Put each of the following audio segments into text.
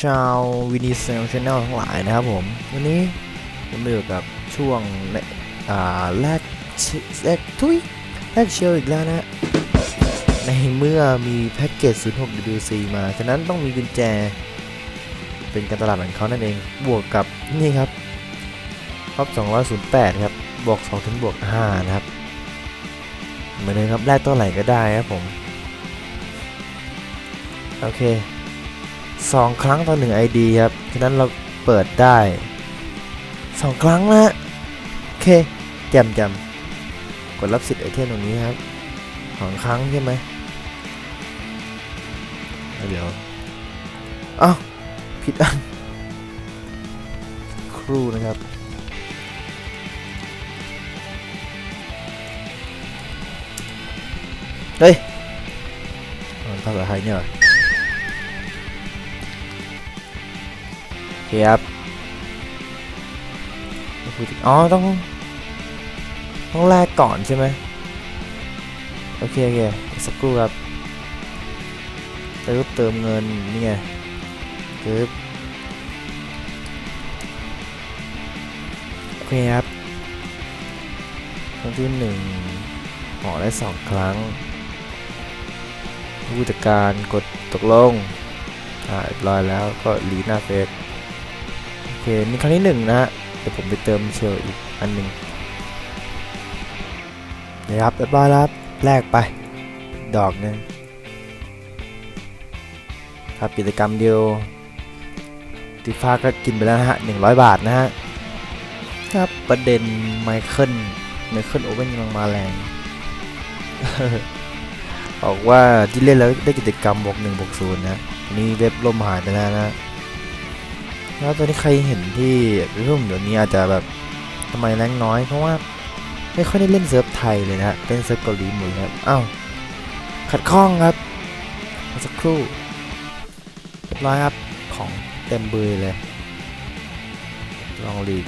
ชาววินีเซลชแนลทั้งหลายนะครับผม วันนี้ผมอยู่กับช่วงอ่าแรกแรกทุยแรกเชลอีกแล้วนะ ในเมื่อมีแพ็กเกจ 06 WC มา ฉะนั้นต้องมีกุญแจ เป็นการตลาดของเขานั่นเอง บวกกับนี่ครับครอบ208 ครับ บวก2ถึงบวก 5 นะครับ เหมือนเดิมครับแรกเท่าไหร่ก็ได้ครับผม โอเค สองครั้งต่อหนึ่ง ID ครับ ฉะนั้นเราเปิดได้สองครั้งนะโอเคแจำจำกดรับสิทธิ์ไอเทมตรงนี้ครับสองครั้งใช่ไหมเดี๋ยวอ้าวผิดอัน ครูนะครับเฮ้ยมันภาษาไทยเนี่ย เหรอโอเคครับอ๋อต้องต้องแลกก่อนใช่ไหมโอเคโอเคสักครู่ครับเติมเติมเงินนี่ไงเติมโอเคครับครั้งที่หนึ่งหอได้สองครั้ง ผู้จัดการกดตกลงอ่าเรียบร้อยแล้วก็ลีหน้าเฟซ เค นี่ครั้งที่หนึ่งนะฮะ เดี๋ยวผมไปเติมเชลอีกอันหนึ่งนะครับเรียบร้อยแล้วครับแลกไป ดอกนึงครับกิจกรรมเดียวติฟ้าก็กินไปแล้วนะฮะ100บาทนะฮะครับประเด็นไมเคิลไมเคิลโอเว่นกำลังมาแรงบอกว่าที่เล่นแล้วได้กิจกรรมบวกหนึ่งบวกศูนย์นะนี่เว็บล่มหายไปแล้วนะ แล้วตอนนี้ใครเห็นที่รุ่มเดี๋ยวนี้อาจจะแบบทำไมแรงน้อยเพราะว่าไม่ค่อยได้เล่นเซิร์ฟไทยเลยนะเป็นเซิร์ฟเกาหลีหมดครับอ้าวขัดข้องครับสักครู่ร้อยครับของเต็มเบยเลย ลองลีก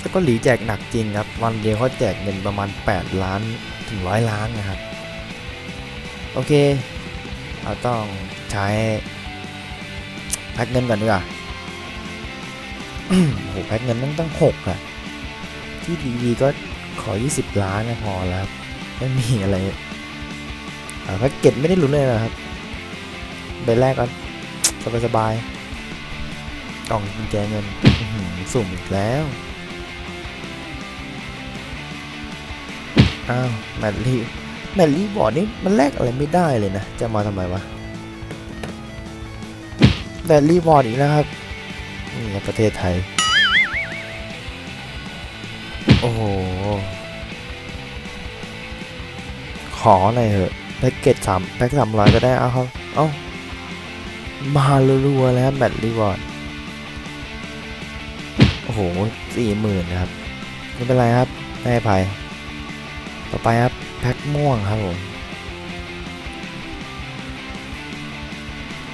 สกอตหลีแจกหนักจริงครับ วันเดียวเขาแจกเงินประมาณ 8 ล้านถึงร้อยล้านนะครับ โอเค เราต้องใช้ แพ็กเงินก่อนดีกว่าโอ้โหแพ็กเงินตั้งตั้งหกอะที่ดีวีก็ขอ 20 ล้านนะพอแล้วไม่มีอะไรแพ็กเก็ตไม่ได้ลุ้นเลยนะครับใบแรกก็สบายสบายๆกล่องกุญแจเงินสุ่มอีกแล้วอ้าวแมตลี่แมตลี่บอร์ดนี่มันแลกอะไรไม่ได้เลยนะ จะมาทำไมวะ แมตลี่บอดอีกแล้วครับ นี่ประเทศไทย โอ้โห ขอหน่อยเถอะแพ็กเกจสามแพ็กสามร้อยก็ได้ เอาครับ เอ้า มารัวๆแล้วแมตลี่บอร์ดโอ้โหสี่หมื่นนะครับ ไม่เป็นไรครับให้ภัยต่อไปครับ แพ็คม่วงครับผม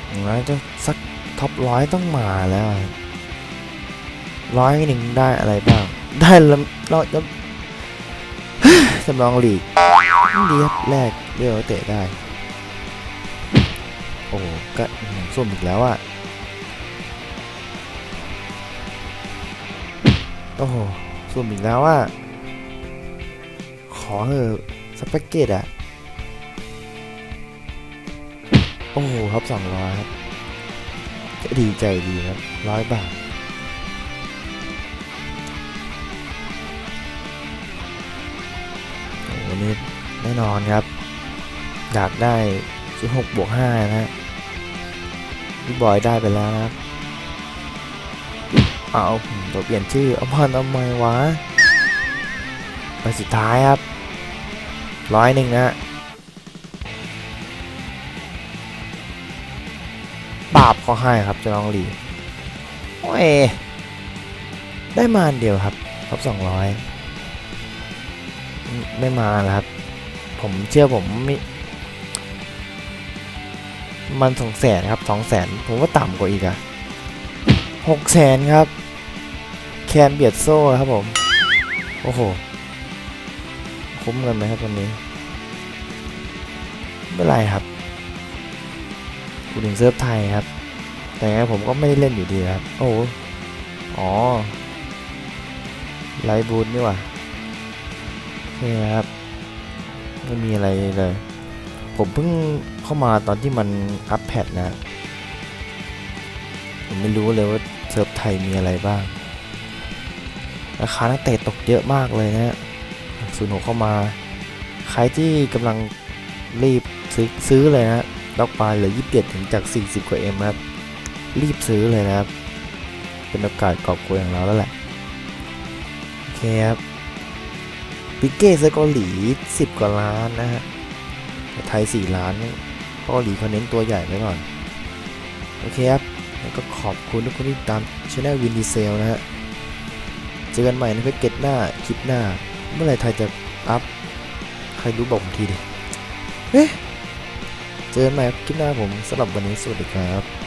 อย่างนั้นจะสัก ท็อปร้อยต้องมาแล้วร้อยหนึ่งได้อะไรบ้าง ได้แล้วเราจะสำรองลีกดีครับแรกเรียวเตะได้ โอ้ก็ส้มอีกแล้วอะโอ้โหส้มอีกแล้วอะขอเถอะสเปกเกตอะโอ้โหครับสองร้อยครับ ก็ดีใจดีครับร้อยบาทโอ้นี่แน่นอนครับ อยากได้ชุดหกบวกห้านะฮะพี่บอยได้ไปแล้วนะครับ เอาตัวเปลี่ยนชื่อเอาพันทำไมวะไปสุดท้ายครับร้อยหนึ่งนะ ฮะบาปก็ให้ครับจะลองหลีโอ้ยได้มาอันเดียวครับครบสองร้อยไม่มาแล้วครับ ผมเชื่อผมม,มันสองแสนครับสองแสนผมว่าต่ำกว่าอีกอะหกแสนครับ แคนเบียดโซ่ครับผม โอ้โห คุ้มกันไหมครับวันนี้ ไม่เป็นไรครับพูดถึงเซิร์ฟไทยครับ แต่ไงผมก็ไม่ได้เล่นอยู่ดีครับ โอ้โหอ๋อไลบูธนี่ว่าโอเคครับ ไม่มีอะไรเลย ผมเพิ่งเข้ามาตอนที่มันอัปแพดนะ ผมไม่รู้เลยว่าเซิร์ฟไทยมีอะไรบ้าง ราคานักเตะตกเยอะมากเลยนะศูนย์หกเข้ามา ใครที่กำลังรีบซื้อซื้อเลยนะดอกปลายเหลือ 27 ถึงจาก 40 กว่าเอ็มครับ รีบซื้อเลยนะครับ เป็นโอกาสกอบโกยของเราแล้วแหละ โอเคครับปิเก้เซอร์เกาหลี 10 กว่าล้านนะฮะแต่ไทย 4 ล้านเกาหลีเขาเน้นตัวใหญ่ไว้ก่อน โอเคครับ แล้วก็ขอบคุณทุกคนที่ตามช anel วินดีเซลนะฮะ เจอกันใหม่ในแพ็กเกจหน้า คลิปหน้า เมื่อไหร่ไทยจะอัพ ใครรู้บอกผมทีดิเฮ้เจอกันใหม่คลิปหน้าผมสำหรับวันนี้สวัสดีครับ